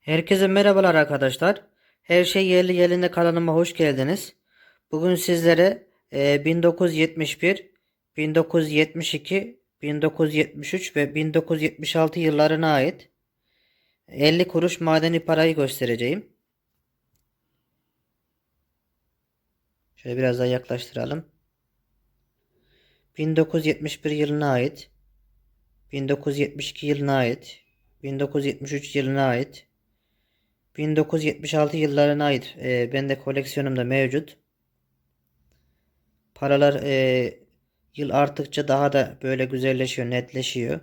Herkese merhabalar arkadaşlar. Her şey yerli yerinde kanalıma hoş geldiniz. Bugün sizlere e, 1971, 1972, 1973 ve 1976 yıllarına ait 50 kuruş madeni parayı göstereceğim. Şöyle biraz daha yaklaştıralım. 1971 yılına ait, 1972 yılına ait, 1973 yılına ait, 1976 yıllarına ait e, bende koleksiyonumda mevcut. Paralar e, yıl arttıkça daha da böyle güzelleşiyor, netleşiyor.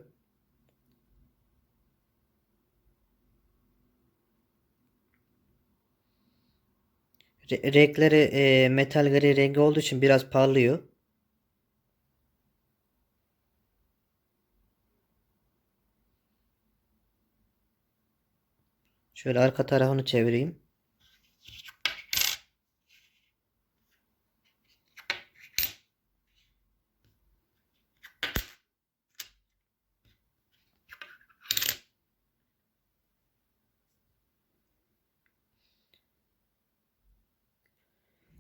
Re- renkleri e, metal gri rengi olduğu için biraz parlıyor. Şöyle arka tarafını çevireyim.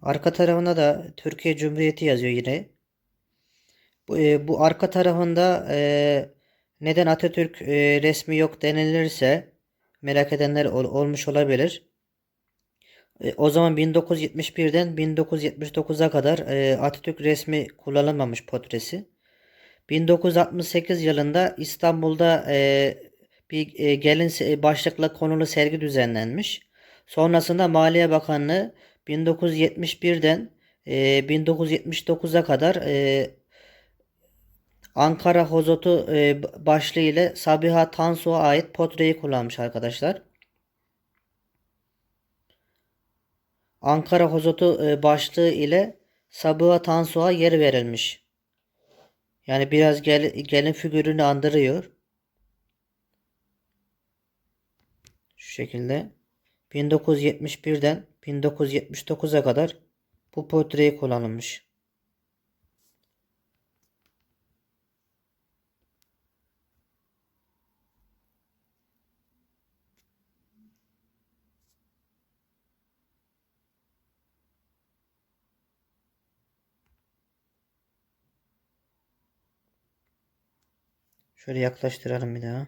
Arka tarafında da Türkiye Cumhuriyeti yazıyor yine. Bu, e, bu arka tarafında e, neden Atatürk e, resmi yok denilirse merak edenler ol- olmuş olabilir. E, o zaman 1971'den 1979'a kadar e, Atatürk resmi kullanılmamış portresi. 1968 yılında İstanbul'da e, bir e, gelin başlıkla konulu sergi düzenlenmiş. Sonrasında Maliye Bakanlığı 1971'den e, 1979'a kadar e, Ankara Hozotu e, başlığı ile Sabiha Tansu'ya ait portreyi kullanmış arkadaşlar. Ankara Hozotu e, başlığı ile Sabiha Tansu'ya yer verilmiş. Yani biraz gel, gelin figürünü andırıyor. Şu şekilde. 1971'den 1979'a kadar bu portreyi kullanılmış. Şöyle yaklaştıralım bir daha.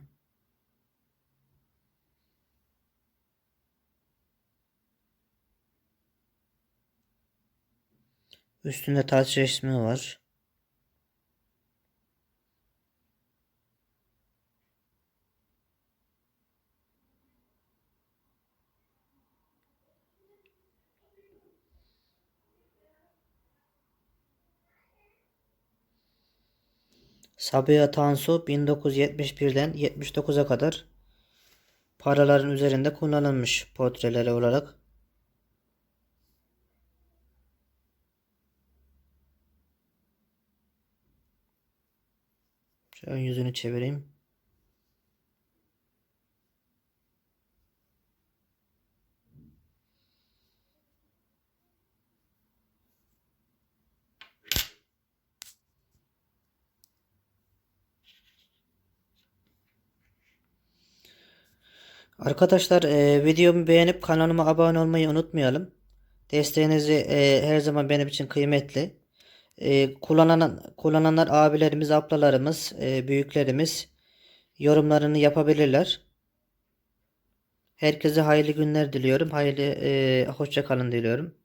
Üstünde taç resmi var. Sabiha Tansu 1971'den 79'a kadar paraların üzerinde kullanılmış portreleri olarak. Şöyle ön yüzünü çevireyim. Arkadaşlar e, videomu beğenip kanalıma abone olmayı unutmayalım. Desteğinizi e, her zaman benim için kıymetli. E, kullanan kullananlar abilerimiz, ablalarımız, e, büyüklerimiz yorumlarını yapabilirler. Herkese hayırlı günler diliyorum. Hayırlı e, hoşça kalın diliyorum.